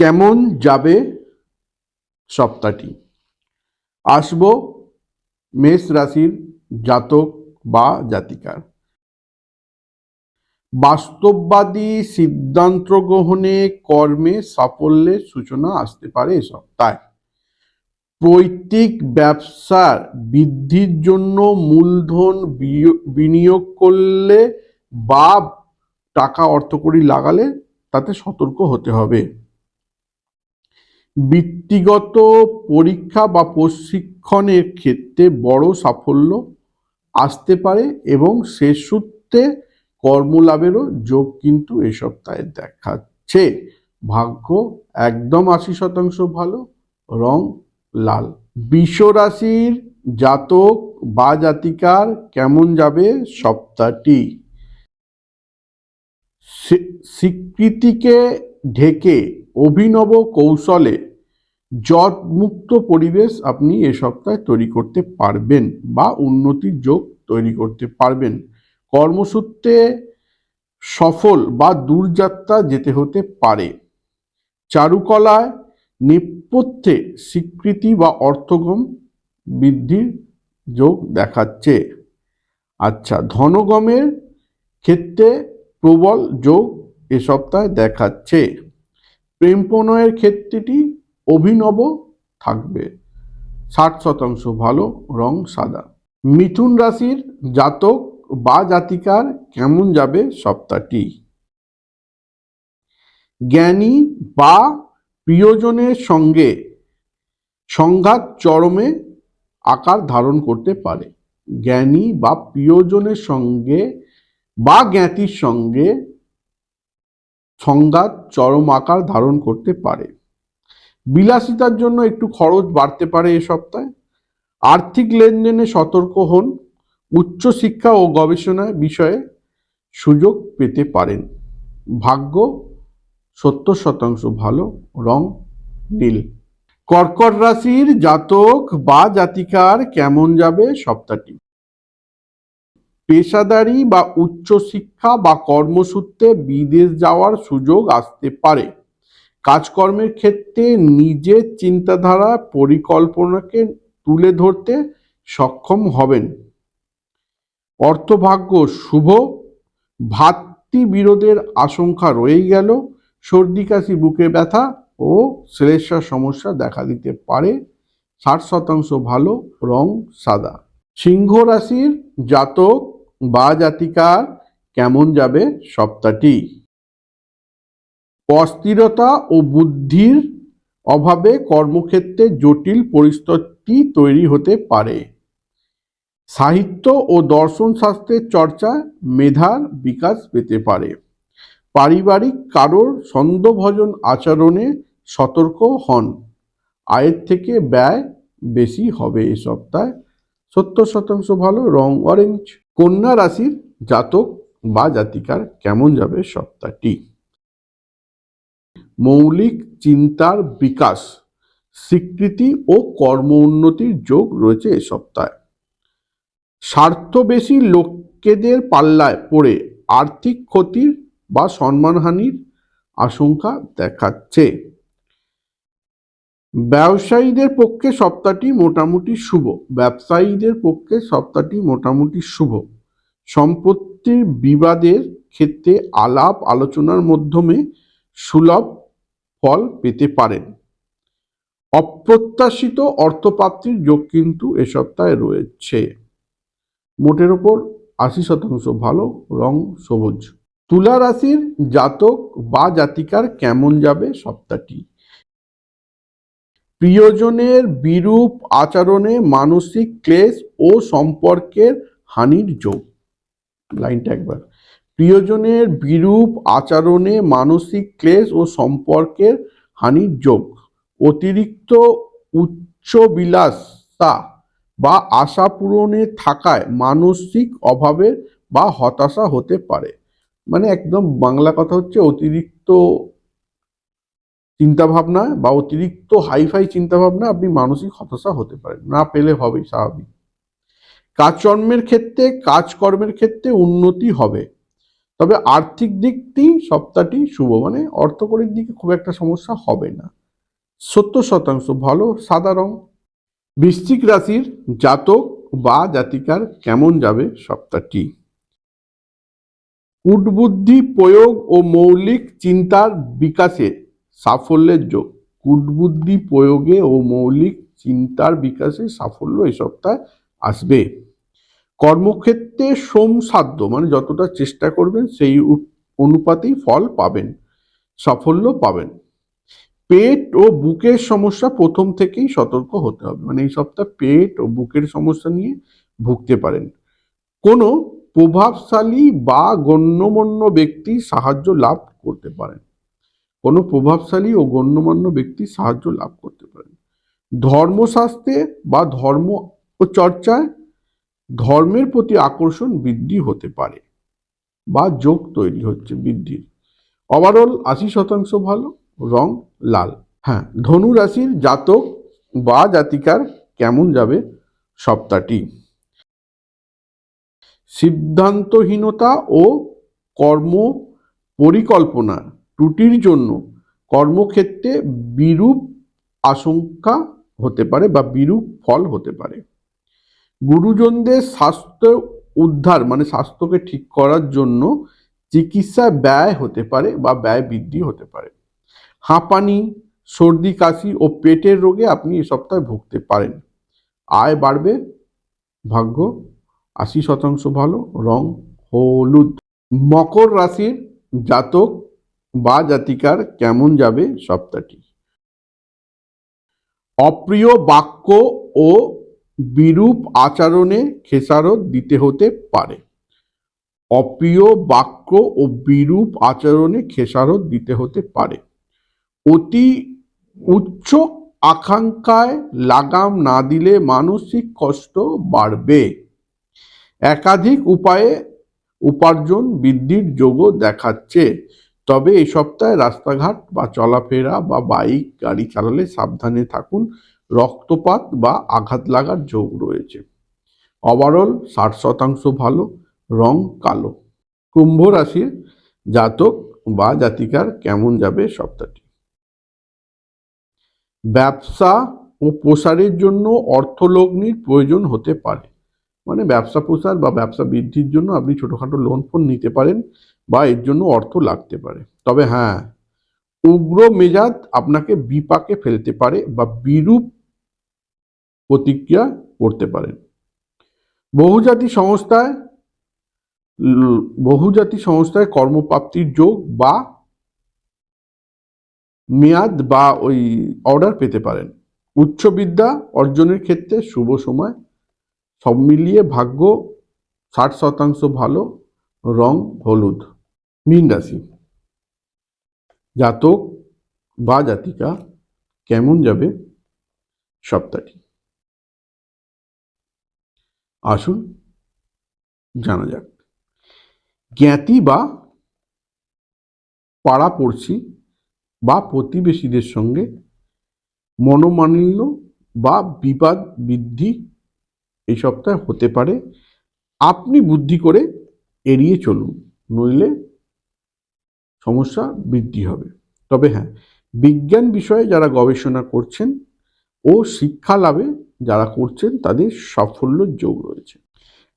কেমন যাবে সপ্তাহটি? আসব মেষ রাশির জাতক বা জাতিকার। বাস্তববাদী সিদ্ধান্ত গ্রহণে কর্মে সাফল্যের সূচনা আসতে পারে এ সপ্তাহে। পৈতৃক ব্যবসার বৃদ্ধির জন্য মূলধন বিনিয়োগ করলে বা টাকা অর্থকরী লাগালে তাতে সতর্ক হতে হবে। বৃত্তিগত পরীক্ষা বা প্রশিক্ষণের ক্ষেত্রে বড় সাফল্য আসতে পারে এবং সে সূত্রে কর্মলাভেরও যোগ কিন্তু এ সপ্তাহে দেখাচ্ছে। ভাগ্য একদম আশি শতাংশ ভালো, রং লাল। বিষ রাশির জাতক বা জাতিকার কেমন যাবে সপ্তাহটি? স্বী- স্বীকৃতিকে ঢেকে অভিনব কৌশলে জটমুক্ত পরিবেশ আপনি এ সপ্তাহে তৈরি করতে পারবেন বা উন্নতির যোগ তৈরি করতে পারবেন। কর্মসূত্রে সফল বা দূরযাত্রা যেতে হতে পারে। চারুকলায় নেপথ্যে স্বীকৃতি বা অর্থগম বৃদ্ধির যোগ দেখাচ্ছে। আচ্ছা ধনগমের ক্ষেত্রে প্রবল যোগ এ সপ্তাহে দেখাচ্ছে। প্রেম প্রণয়ের ক্ষেত্রটি অভিনব থাকবে। ষাট শতাংশ ভালো, রং সাদা। মিথুন রাশির জাতক বা জাতিকার কেমন যাবে সপ্তাহটি? জ্ঞানী বা প্রিয়জনের সঙ্গে সংঘাত চরমে আকার ধারণ করতে পারে। জ্ঞানী বা প্রিয়জনের সঙ্গে বা জ্ঞাতির সঙ্গে সংঘাত চরম আকার ধারণ করতে পারে। বিলাসিতার জন্য একটু খরচ বাড়তে পারে এ সপ্তাহে। আর্থিক লেনদেনে সতর্ক হন উচ্চশিক্ষা ও গবেষণা বিষয়ে সুযোগ পেতে পারেন। ভাগ্য সত্তর শতাংশ ভালো, রং নীল। কর্কট রাশির জাতক বা জাতিকার কেমন যাবে সপ্তাহটি? পেশাদারি বা উচ্চশিক্ষা বা কর্মসূত্রে বিদেশ যাওয়ার সুযোগ আসতে পারে। কাজকর্মের ক্ষেত্রে নিজের চিন্তাধারা, পরিকল্পনাকে তুলে ধরতে সক্ষম হবেন। অর্থভাগ্য শুভ, ভাতৃবিরোধের আশঙ্কা রয়েই গেল, সর্দি, কাশি, বুকে ব্যথা ও শ্লেষার সমস্যা দেখা দিতে পারে। ষাট শতাংশ ভালো, রং সাদা। সিংহ রাশির জাতক বা জাতিকার কেমন যাবে সপ্তাহটি? অস্থিরতা ও বুদ্ধির অভাবে কর্মক্ষেত্রে জটিল পরিস্থিতি তৈরি হতে পারে। সাহিত্য ও দর্শন শাস্ত্রের চর্চা মেধার বিকাশ পেতে পারে। পারিবারিক কারোর ছন্দভজন আচরণে সতর্ক হন। আয়ের থেকে ব্যয় বেশি হবে এ সপ্তাহে। সত্তর শতাংশ ভালো, রং অরেঞ্জ। কন্যা রাশির জাতক বা জাতিকার কেমন যাবে সপ্তাহটি? মৌলিক চিন্তার বিকাশ, স্বীকৃতি ও কর্ম উন্নতির যোগ রয়েছে এ সপ্তাহে। স্বার্থবেশী লোকেদের পাল্লায় পড়ে আর্থিক ক্ষতির বা সম্মানহানির আশঙ্কা দেখাচ্ছে। ব্যবসায়ীদের পক্ষে সপ্তাহটি মোটামুটি শুভ। ব্যবসায়ীদের পক্ষে সপ্তাহটি মোটামুটি শুভ। সম্পত্তির বিবাদের ক্ষেত্রে আলাপ আলোচনার মাধ্যমে সুলভ ফল পেতে পারেন। অপ্রত্যাশিত অর্থপ্রাপ্তির যোগ কিন্তু এ সপ্তাহে রয়েছে। মোটের ওপর আশি শতাংশ ভালো, রং সবুজ। তুলা রাশির জাতক বা জাতিকার কেমন যাবে সপ্তাহটি? প্রিয়জনের বিরূপ আচরণে মানসিক ক্লেশ ও সম্পর্কের হানির যোগ। লাইনটা একবার। প্রিয়জনের বিরূপ আচরণে মানসিক ক্লেশ ও সম্পর্কের হানির যোগ অতিরিক্ত উচ্চ বিলাসা বা আশা পূরণে থাকায় মানসিক অভাবের বা হতাশা হতে পারে। মানে একদম বাংলা কথা হচ্ছে অতিরিক্ত চিন্তাভাবনা বা অতিরিক্ত হাইফাই চিন্তাভাবনা, আপনি মানসিক হতাশা হতে পারেন। না পেলে হবেই স্বাভাবিক। কাজকর্মের ক্ষেত্রে কাজকর্মের ক্ষেত্রে উন্নতি হবে। তবে আর্থিক দিকটি সপ্তাহটি শুভ মানে অর্থকরীর দিকে খুব একটা সমস্যা হবে না। সত্তর শতাংশ ভালো, সাদা রং। বৃশ্চিক রাশির জাতক বা জাতিকার কেমন যাবে সপ্তাহটি? কূটবুদ্ধি প্রয়োগ ও মৌলিক চিন্তার বিকাশে সাফল্যের যোগ। কূটবুদ্ধি প্রয়োগে ও মৌলিক চিন্তার বিকাশে সাফল্য এই সপ্তাহে আসবে। কর্মক্ষেত্রে সোমসাধ্য মানে যতটা চেষ্টা করবেন সেই অনুপাতেই ফল পাবেন, সাফল্য পাবেন। পেট ও বুকের সমস্যা প্রথম থেকেই সতর্ক হতে হবে মানে এই সপ্তাহ পেট ও বুকের সমস্যা নিয়ে ভুগতে পারেন। কোনো প্রভাবশালী বা গণ্যমান্য ব্যক্তি সাহায্য লাভ করতে পারেন। কোনো প্রভাবশালী ও গণ্যমান্য ব্যক্তি সাহায্য লাভ করতে পারেন। ধর্মশাস্ত্রে বা ধর্ম ও চর্চায় ধর্মের প্রতি আকর্ষণ বৃদ্ধি হতে পারে বা যোগ তৈরি হচ্ছে বৃদ্ধির। ওভারঅল আশি শতাংশ ভালো, রং লাল। হ্যাঁ ধনু রাশির জাতক বা জাতিকার কেমন যাবে সপ্তাহটি? সিদ্ধান্তহীনতা ও কর্ম পরিকল্পনা ত্রুটির জন্য কর্মক্ষেত্রে বিরূপ আশঙ্কা হতে পারে বা বিরূপ ফল হতে পারে। গুরুজনদের স্বাস্থ্য উদ্ধার মানে স্বাস্থ্যকে ঠিক করার জন্য চিকিৎসা ব্যয় হতে পারে বা ব্যয় বৃদ্ধি হতে পারে। হাঁপানি, সর্দি, কাশি ও পেটের রোগে আপনি এ সপ্তাহে ভুগতে পারেন। আয় বাড়বে, ভাগ্য আশি শতাংশ ভালো, রং হলুদ। মকর রাশির জাতক বা জাতিকার কেমন যাবে সপ্তাহটি? অপ্রিয় বাক্য ও বিরূপ আচরণে খেসারত দিতে হতে পারে। অপ্রিয় বাক্য ও বিরূপ আচরণে খেসারত দিতে হতে পারে। অতি উচ্চ আকাঙ্ক্ষায় লাগাম না দিলে মানসিক কষ্ট বাড়বে। একাধিক উপায়ে উপার্জন বৃদ্ধির যোগও দেখাচ্ছে। তবে এই সপ্তাহে রাস্তাঘাট বা চলাফেরা বা বাইক, গাড়ি চালালে সাবধানে থাকুন। রক্তপাত বা আঘাত লাগার যোগ রয়েছে। ওভারঅল ষাট শতাংশ ভালো, রং কালো। কুম্ভ রাশির জাতক বা জাতিকার কেমন যাবে সপ্তাহটি? ব্যবসা ও প্রসারের জন্য অর্থলগ্নির প্রয়োজন হতে পারে। মানে ব্যবসা প্রসার বা ব্যবসা বৃদ্ধির জন্য আপনি ছোটোখাটো লোন ফোন নিতে পারেন বা এর জন্য অর্থ লাগতে পারে। তবে হ্যাঁ উগ্র মেজাজ আপনাকে বিপাকে ফেলতে পারে বা বিরূপ প্রতিক্রিয়া করতে পারেন। বহুজাতি সংস্থায় বহুজাতি সংস্থায় কর্মপ্রাপ্তির যোগ বা মেয়াদ বা ওই অর্ডার পেতে পারেন। উচ্চ বিদ্যা অর্জনের ক্ষেত্রে শুভ সময়, সব মিলিয়ে ভাগ্য ষাট শতাংশ ভালো, রং হলুদ, মীন রাশি। জাতক বা জাতিকা, কেমন যাবে সপ্তাহটি? আসুন, জানা যাক। জ্ঞাতি বা পাড়া পাড়াপড়শি বা প্রতিবেশীদের সঙ্গে মনোমালিন্য বা বিবাদ বৃদ্ধি এই সপ্তাহে হতে পারে। আপনি বুদ্ধি করে এড়িয়ে চলুন, নইলে সমস্যা বৃদ্ধি হবে। তবে হ্যাঁ বিজ্ঞান বিষয়ে যারা গবেষণা করছেন ও শিক্ষা লাভে যারা করছেন, তাদের সাফল্যের যোগ রয়েছে।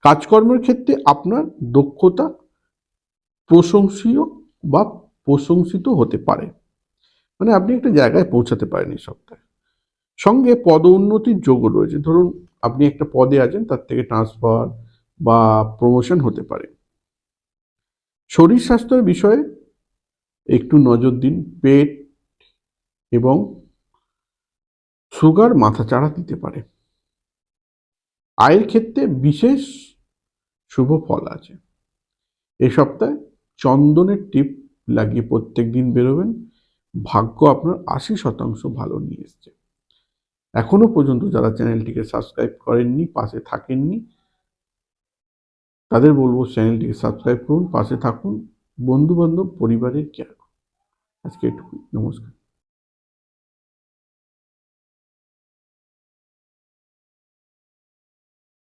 কাজকর্মের ক্ষেত্রে আপনার দক্ষতা প্রশংসীয় বা প্রশংসিত হতে পারে। মানে আপনি একটা জায়গায় পৌঁছাতে পারেন এই সপ্তাহে। সঙ্গে পদোন্নতির যোগও রয়েছে। ধরুন, আপনি একটা পদে আছেন, তার থেকে ট্রান্সফার বা প্রমোশন হতে পারে। শরীর স্বাস্থ্যের বিষয়ে একটু নজর দিন, পেট এবং সুগার মাথা চাড়া দিতে পারে। আয়ের ক্ষেত্রে বিশেষ শুভ ফল আছে। এ সপ্তাহে চন্দনের টিপ লাগিয়ে প্রত্যেক দিন বেরোবেন। ভাগ্য আপনার আশি শতাংশ ভালো নিয়ে এসছে। এখনও পর্যন্ত যারা চ্যানেলটিকে সাবস্ক্রাইব করেননি, পাশে থাকেননি, তাদের বলব চ্যানেলটিকে সাবস্ক্রাইব করুন, পাশে থাকুন। বন্ধু বান্ধব পরিবারের কেয়ার করুন। আজকে এটুকুই। নমস্কার।